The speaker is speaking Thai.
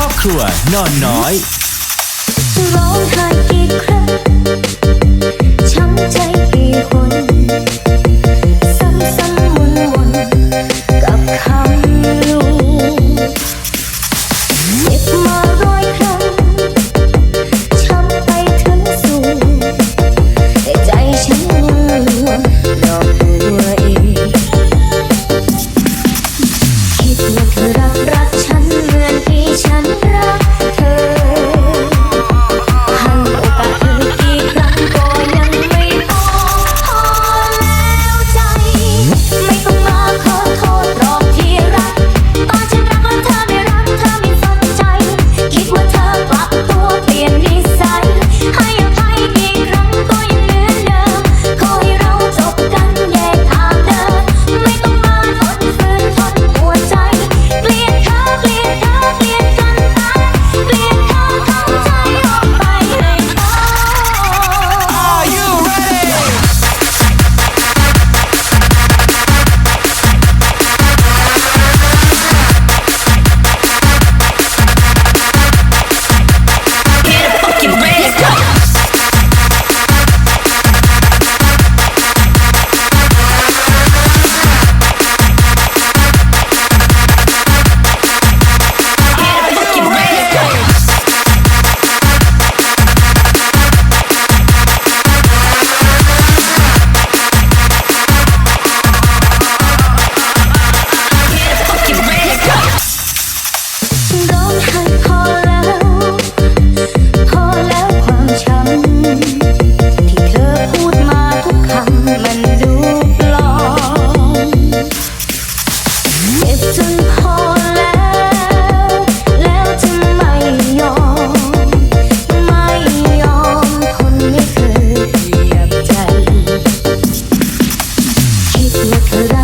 ครอบครัวนอนน้อยร้องไห้กี่ครั้ง look at